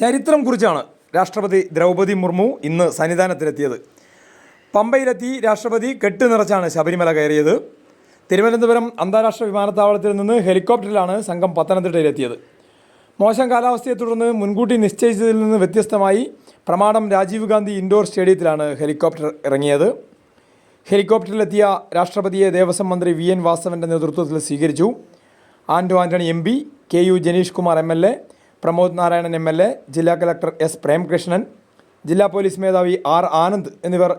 ചരിത്രം കുറിച്ചാണ് രാഷ്ട്രപതി ദ്രൗപദി മുർമു ഇന്ന് സന്നിധാനത്തിലെത്തിയത്. പമ്പയിലെത്തി രാഷ്ട്രപതി കെട്ട് നിറച്ചാണ് ശബരിമല കയറിയത്. തിരുവനന്തപുരം അന്താരാഷ്ട്ര വിമാനത്താവളത്തിൽ നിന്ന് ഹെലികോപ്റ്ററിലാണ് സംഘം പത്തനംതിട്ടയിലെത്തിയത്. മോശം കാലാവസ്ഥയെ തുടർന്ന് മുൻകൂട്ടി നിശ്ചയിച്ചതിൽ നിന്ന് വ്യത്യസ്തമായി പ്രമാണം രാജീവ് ഗാന്ധി ഇൻഡോർ സ്റ്റേഡിയത്തിലാണ് ഹെലികോപ്റ്റർ ഇറങ്ങിയത്. ഹെലികോപ്റ്ററിലെത്തിയ രാഷ്ട്രപതിയെ ദേവസ്വം മന്ത്രി വി എൻ വാസവന്റെ നേതൃത്വത്തിൽ സ്വീകരിച്ചു. Anto Antony M P K U Janeesh Kumar M L A Pramod Narayanan M L A ജില്ലാ കലക്ടർ എസ് പ്രേംകൃഷ്ണൻ ജില്ലാ പോലീസ് മേധാവി ആർ ആനന്ദ് എന്നിവർ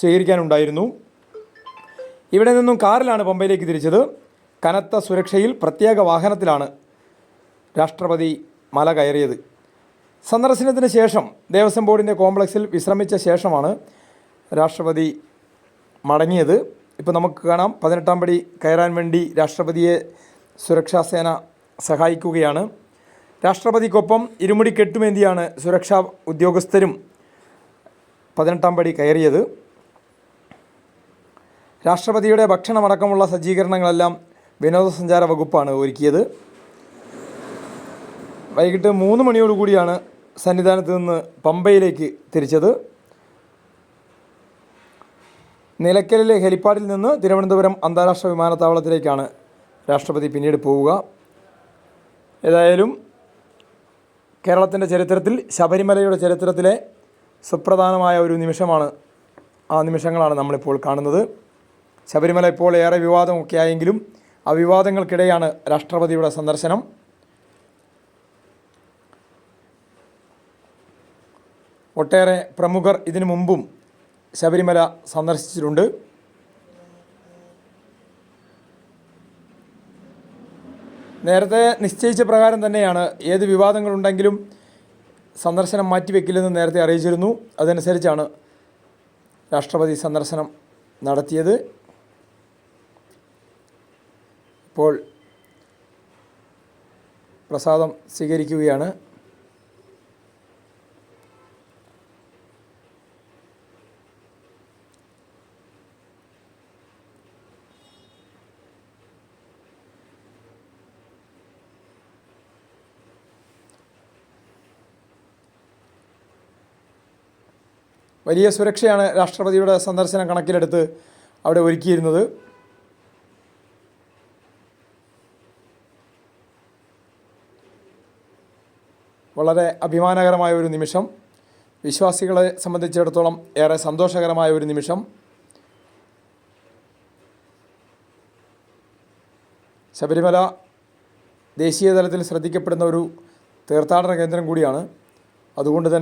സ്വീകരിക്കാനുണ്ടായിരുന്നു. ഇവിടെ നിന്നും കാറിലാണ് പമ്പയിലേക്ക് തിരിച്ചത്. കനത്ത സുരക്ഷയിൽ പ്രത്യേക വാഹനത്തിലാണ് രാഷ്ട്രപതി മല കയറിയത്. സന്ദർശനത്തിന് ശേഷം ദേവസ്വം ബോർഡിന്റെ കോംപ്ലക്സിൽ വിശ്രമിച്ച ശേഷമാണ് രാഷ്ട്രപതി മടങ്ങിയത്. ഇപ്പോൾ നമുക്ക് കാണാം പതിനെട്ടാം പടി കയറാൻ വേണ്ടി രാഷ്ട്രപതിയെ സുരക്ഷാസേന സഹായിക്കുകയാണ്. രാഷ്ട്രപതിക്കൊപ്പം ഇരുമുടി കെട്ടുമേന്തിയാണ് സുരക്ഷാ ഉദ്യോഗസ്ഥരും പതിനെട്ടാം പടി കയറിയത്. രാഷ്ട്രപതിയുടെ ഭക്ഷണമടക്കമുള്ള സജ്ജീകരണങ്ങളെല്ലാം വിനോദസഞ്ചാര വകുപ്പാണ് ഒരുക്കിയത്. വൈകിട്ട് മൂന്ന് മണിയോടുകൂടിയാണ് സന്നിധാനത്ത് നിന്ന് പമ്പയിലേക്ക് തിരിച്ചത്. നിലയ്ക്കലിലെ ഹെലിപ്പാഡിൽ നിന്ന് തിരുവനന്തപുരം അന്താരാഷ്ട്ര വിമാനത്താവളത്തിലേക്കാണ് രാഷ്ട്രപതി പിന്നീട് പോവുക. ഏതായാലും കേരളത്തിന്റെ ചരിത്രത്തിൽ ശബരിമലയുടെ ചരിത്രത്തിലെ സുപ്രധാനമായ ഒരു നിമിഷമാണ് ആ നിമിഷങ്ങളാണ് നമ്മളിപ്പോൾ കാണുന്നത്. ശബരിമല ഇപ്പോൾ ഏറെ വിവാദമൊക്കെ ആയെങ്കിലും ആ വിവാദങ്ങൾക്കിടെയാണ് രാഷ്ട്രപതിയുടെ സന്ദർശനം. ഒട്ടേറെ പ്രമുഖർ ഇതിനു മുമ്പും ശബരിമല സന്ദർശിച്ചിട്ടുണ്ട്. നേരത്തെ നിശ്ചയിച്ച പ്രകാരം തന്നെയാണ് ഏത് വിവാദങ്ങളുണ്ടെങ്കിലും സന്ദർശനം മാറ്റിവെക്കില്ലെന്ന് നേരത്തെ അറിയിച്ചിരുന്നു. അതനുസരിച്ചാണ് രാഷ്ട്രപതി സന്ദർശനം നടത്തിയത്. ഇപ്പോൾ പ്രസാദം സ്വീകരിക്കുകയാണ്. വലിയ സുരക്ഷയാണ് രാഷ്ട്രപതിയുടെ സന്ദർശനം കണക്കിലെടുത്ത് അവിടെ ഒരുക്കിയിരുന്നത്. വളരെ അഭിമാനകരമായ ഒരു നിമിഷം. വിശ്വാസികളെ സംബന്ധിച്ചിടത്തോളം ഏറെ സന്തോഷകരമായ ഒരു നിമിഷം. ശബരിമല ദേശീയ തലത്തിൽ ശ്രദ്ധിക്കപ്പെടുന്ന ഒരു തീർത്ഥാടന കേന്ദ്രം കൂടിയാണ്. അതുകൊണ്ട് തന്നെ